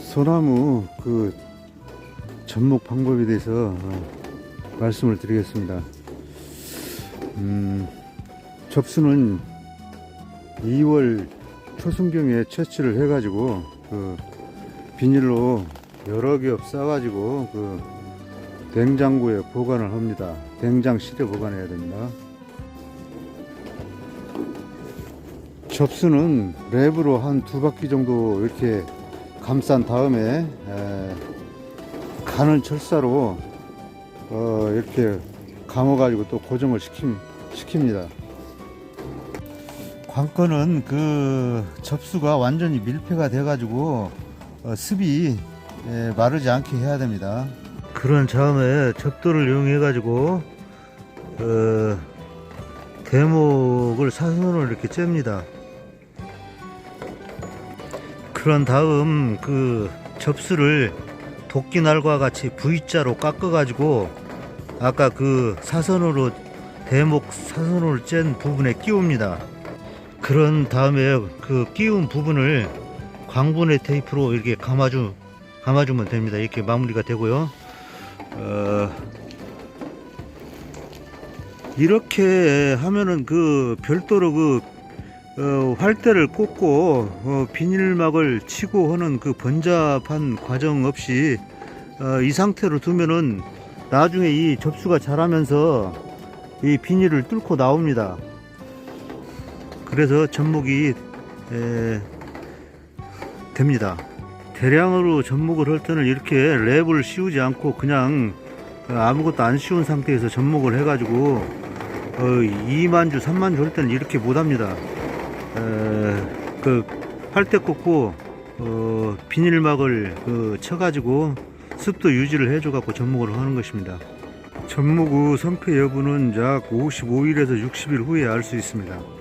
소나무 그 접목 방법에 대해서 어, 말씀을 드리겠습니다. 음, 접수는 2월 초순경에 채취를 해가지고 그 비닐로 여러 겹 싸가지고 그 냉장고에 보관을 합니다. 냉장실에 보관해야 됩니다. 접수는 랩으로 한 두 바퀴 정도 이렇게 감싼 다음에 에, 가는 철사로 어, 이렇게 감아 가지고 또 고정을 시킵, 시킵니다. 관건은 그 접수가 완전히 밀폐가 돼 가지고 어, 습이 에, 마르지 않게 해야 됩니다. 그런 다음에 접도를 이용해 가지고 어, 대목을 사선으로 이렇게 잽니다. 그런 다음 그 접수를 도끼날과 같이 V자로 깎아가지고 아까 그 사선으로 대목 사선으로 짠 부분에 끼웁니다. 그런 다음에 그 끼운 부분을 광분해 테이프로 이렇게 감아주 감아주면 됩니다. 이렇게 마무리가 되고요. 어, 이렇게 하면은 그 별도로 그 어, 활대를 꽂고 어, 비닐막을 치고 하는 그 번잡한 과정 없이 어, 이 상태로 두면은 나중에 이 접수가 자라면서 이 비닐을 뚫고 나옵니다. 그래서 접목이 에, 됩니다. 대량으로 접목을 할 때는 이렇게 랩을 씌우지 않고 그냥 어, 아무것도 안 씌운 상태에서 접목을 해가지고 어, 2만 주, 3만 주 할 때는 이렇게 못합니다. 에, 그 활대 꽂고 어, 비닐막을 그 쳐가지고 습도 유지를 해줘갖고 접목을 하는 것입니다. 접목 후 성패 여부는 약 55일에서 60일 후에 알 수 있습니다.